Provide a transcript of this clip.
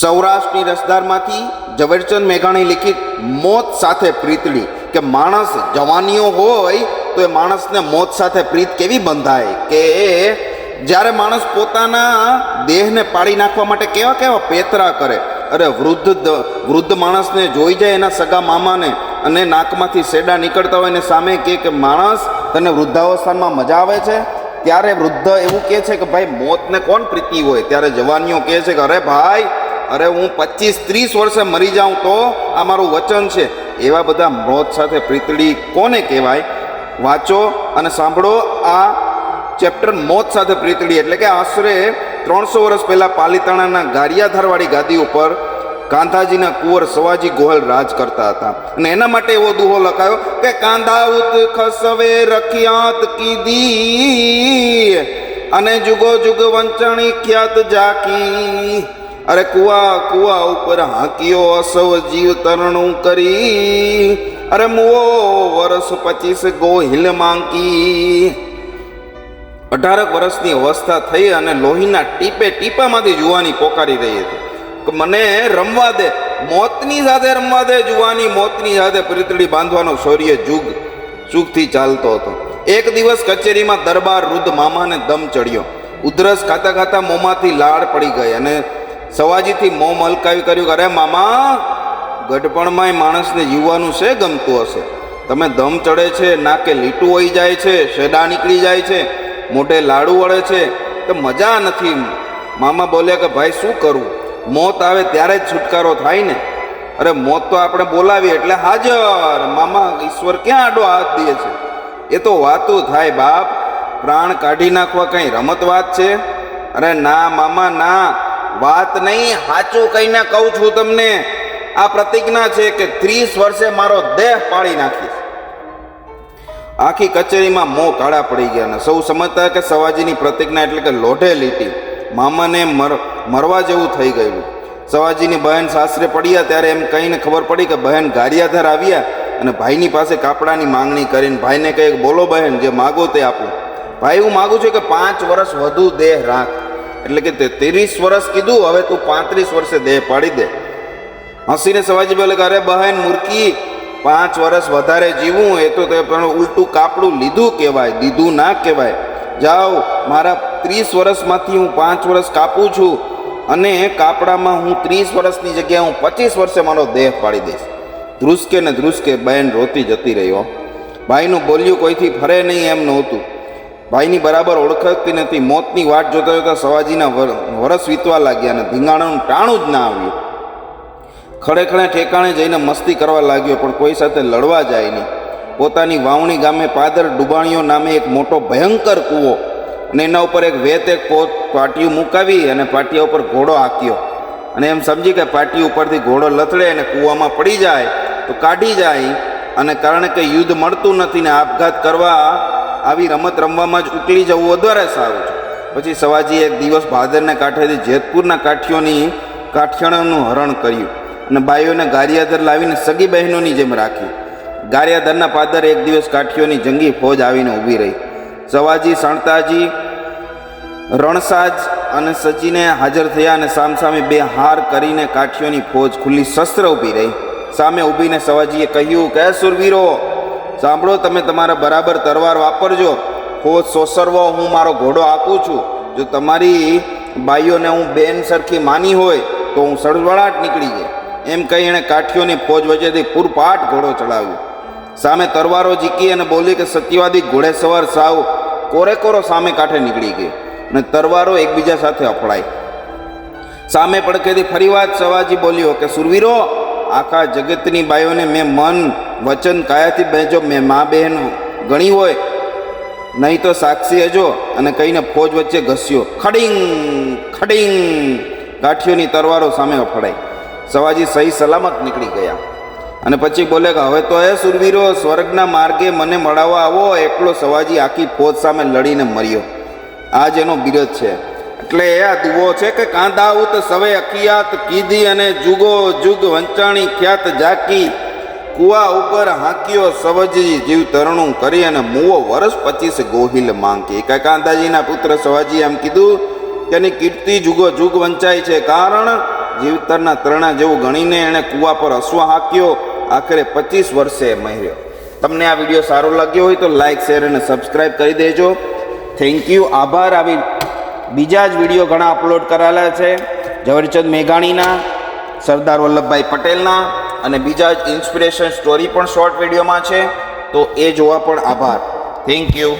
સૌરાષ્ટ્રની રસદારમાંથી ઝવેરચંદ મેઘાણી લિખિત મોત સાથે પ્રીતડી કે માણસ જવાનીઓ હોય તો એ માણસને મોત સાથે પ્રીત કેવી બંધાય? કે જ્યારે માણસ પોતાના દેહને પાડી નાખવા માટે કેવા કેવા પેતરા કરે? અરે વૃદ્ધ વૃદ્ધ માણસને જોઈ જાય એના સગા મામાને અને નાકમાંથી સેડા નીકળતા હોય ને સામે કહે કે, માણસ, તને વૃદ્ધાવસ્થામાં મજા આવે છે? ત્યારે વૃદ્ધ એવું કહે છે કે, ભાઈ, મોતને કોણ પ્રીતિ હોય? ત્યારે જવાનીઓ કહે છે કે, અરે ભાઈ અરે હું પચીસ ત્રીસ વર્ષે મરી જાઉં તો આ મારું વચન છે. એવા બધા મોત સાથે પ્રીતળી કોને કહેવાય? વાંચો અને સાંભળો આ ચેપ્ટર મોત સાથે પ્રીતળી. એટલે કે આશરે ત્રણસો વર્ષ પહેલાં પાલીતાણાના ગારિયાધારવાળી ગાદી ઉપર કાંધાજીના કુંવર સવાજી ગોહલ રાજ કરતા હતા. અને એના માટે એવો દુહો લખાયો કે, કાંધા ઉત ખસવે રખિયાત કીધી અને જુગો જુગ વંચણી ખ્યાત જાકી. અરે કુવા કુવા ઉપર હાંકીઓ અસવ જીવ તરણું કરી. અરે મુઓ, વર્ષ પચીસ ગોહિલ માંકી. અઢારક વર્ષની અવસ્થા થઈ અને લોહીના ટીપે ટીપામાંથી જુવાની પોકારી રહી હતી. મને રમવા દે, મોતની સાથે રમવા દે, જુવાની મોતની સાથે પ્રીતળી બાંધવાનો શૌર્ય જુગ સુખથી ચાલતો હતો. એક દિવસ કચેરીમાં દરબાર વૃદ્ધ મામાને દમ ચડ્યો. ઉધરસ ખાતા ખાતા મોંમાંથી લાળ પડી ગઈ અને સવાજીથી મોં મલકાવી કર્યું કે, અરે મામા, ગઢપણમાંય માણસને જીવવાનું છે ગમતું હશે. તમે દમ ચડે છે, નાકે લીટું હોઈ જાય છે, શેડા નીકળી જાય છે, મોઢે લાડુ વળે છે, તો મજા નથી. મામા બોલ્યા કે, ભાઈ, શું કરું? મોત આવે ત્યારે જ છુટકારો થાય ને. અરે, મોત તો આપણે બોલાવીએ, એટલે હાજર. મામા, ઈશ્વર ક્યાં આડો હાથ દે છે? એ તો વાતું થાય બાપ. પ્રાણ કાઢી નાખવા કંઈ રમત વાત છે? અરે, ના, મામા, ના. વાત નહીં, સાચું કહીને કહું છું તમને, આ પ્રતિજ્ઞા છે કે ત્રીસ વર્ષે મારો દેહ પાડી નાખીશ. આખી કચેરીમાં મોં કાળા પડી ગયા અને સૌ સમજતા કે સવાજીની પ્રતિજ્ઞા એટલે કે લોઢે લીટી. મામાને મર, મરવા જેવું થઈ ગયું. સવાજીની બહેન સાસરે પડ્યા ત્યારે એમ કહીને ખબર પડી કે બહેન ગારિયાધાર આવ્યા અને ભાઈની પાસે કાપડાની માંગણી કરીને ભાઈને કહે બોલો બહેન, જે માગો તે આપું. ભાઈ, હું માગું છું કે પાંચ વર્ષ વધુ દેહ રાખ. એટલે કે તે ત્રીસ વર્ષ કીધું, હવે તું પાંત્રીસ વર્ષે દેહ પાડી દે. હસીને સવાજી બોલે અરે બહેન મૂર્ખી, પાંચ વર્ષ વધારે જીવું, એ તો તે પણ ઉલટું કાપડું લીધું કહેવાય, દીધું ના કહેવાય. જાઓ, મારા ત્રીસ વર્ષમાંથી હું પાંચ વર્ષ કાપું છું અને કાપડામાં હું ત્રીસ વર્ષની જગ્યાએ હું પચીસ વર્ષે મારો દેહ પાડી દઈશ. ધ્રુસકે ને ધ્રુસકે બહેન રોતી જતી રહ્યો ભાઈનું બોલ્યું કોઈથી ફરે નહીં એમ નહોતું. ભાઈની બરાબર ઓળખતી નથી. મોતની વાટ જોતા જોતા સવાજીના વરસ વીતવા લાગ્યા અને ધીંગાણાનું ટાણું જ ના આવ્યું. ખડે ખડે ઠેકાણે જઈને મસ્તી કરવા લાગ્યો, પણ કોઈ સાથે લડવા જાય નહીં. પોતાની વાવણી ગામે પાદર ડુબાણીઓ નામે એક મોટો ભયંકર કૂવો અને એના ઉપર એક વેત એક પોત પાટિયું મુકાવી અને પાટિયા ઉપર ઘોડો હાંક્યો અને એમ સમજી કે પાટી ઉપરથી ઘોડો લથડે અને કૂવામાં પડી જાય, તો કાઢી જાય, અને કારણ કે યુદ્ધ મળતું નથી ને આપઘાત કરવા આવી રમત રમવામાં જ ઉકલી જવું વધારે સારું છે. પછી સવાજીએ એક દિવસ ભાદરને કાંઠેથી જેતપુરના કાઠીઓની કાઠિયાણનું હરણ કર્યું અને બાઈઓને ગારિયાધર લાવીને સગી બહેનોની જેમ રાખી. ગારિયાધરના પાદર એક દિવસ કાઠીઓની જંગી ફોજ આવીને ઊભી રહી. સવાજી સણતાજી રણસાજ અને સચીને હાજર થયા અને સામસામે બે હાર કરીને કાઠીઓની ફોજ ખુલ્લી શસ્ત્ર ઊભી રહી. સામે ઊભીને સવાજીએ કહ્યું, કે સુરવીરો સાંભળો, તમે તમારા બરાબર તરવાર વાપરજો. ફોજ સોસરવો, હું મારો ઘોડો આપું છું. જો તમારી બાઈઓને હું બેન સરખી માની હોય, તો હું સળવળાટ નીકળી જાય. એમ કહી એણે કાઠીઓની ફોજ વચ્ચેથી પૂરપાટ ઘોડો ચડાવ્યો સામે તરવારો જીકી અને બોલી કે, સત્યવાદી ઘોડેસવાર સાવ કોરે કોરો સામે કાંઠે નીકળી ગઈ. અને તરવારો એકબીજા સાથે અફળાઈ સામે પડખેથી ફરીવાર સવાજી બોલ્યો કે, સુરવીરો, આખા જગતની બાયોને મેં મન વચન કાયાથી બેજો, મેં મા બહેન ગણી હોય, નહીં તો સાક્ષી હજો અને કહીને ફોજ વચ્ચે ઘસ્યો. ખડિંગ ખડિંગ. ગાંઠીઓની તરવારો સામે અફડાઈ. સવાજી સહી સલામત નીકળી ગયા. અને પછી બોલે કે, હવે તો એ સુરવીરો, સ્વર્ગના માર્ગે મને મળાવવા આવો. એટલો સવાજી આખી ફોજ સામે લડીને મર્યો. આ જ એનો બિરજ છે. એટલે એ આ દુવો છે કે કાંદાઉત સવે અકિયાત કીધી અને જુગો જુગ વંચાણી, ખ્યાત જાકી. કુવા ઉપર હાંક્યો સવજી જીવ તરણું કરી અને મુવો વર્ષ પચીસ ગોહિલ માંગી. કાંતાજીના પુત્ર સવાજી એમ કીધું તેની કીર્તિ જુગો જુગ વંચાય છે કારણ જીવતરના તરણા જેવું ગણીને એણે કુવા પર હસવા હાંક્યો. આખરે પચીસ વર્ષે મર્યો. તમને આ વીડિયો સારો લાગ્યો હોય તો લાઈક, શેર અને સબસ્ક્રાઈબ કરી દેજો. થેન્ક યુ, આભાર. આવી બીજા જ વીડિયો ઘણા અપલોડ કરાયેલા છે. ઝવેરચંદ મેઘાણીના, સરદાર વલ્લભભાઈ પટેલના અને બીજા ઇન્સ્પિરેશન સ્ટોરી પણ શોર્ટ વિડીયોમાં છે. તો એ જોવા પણ આભાર. Thank you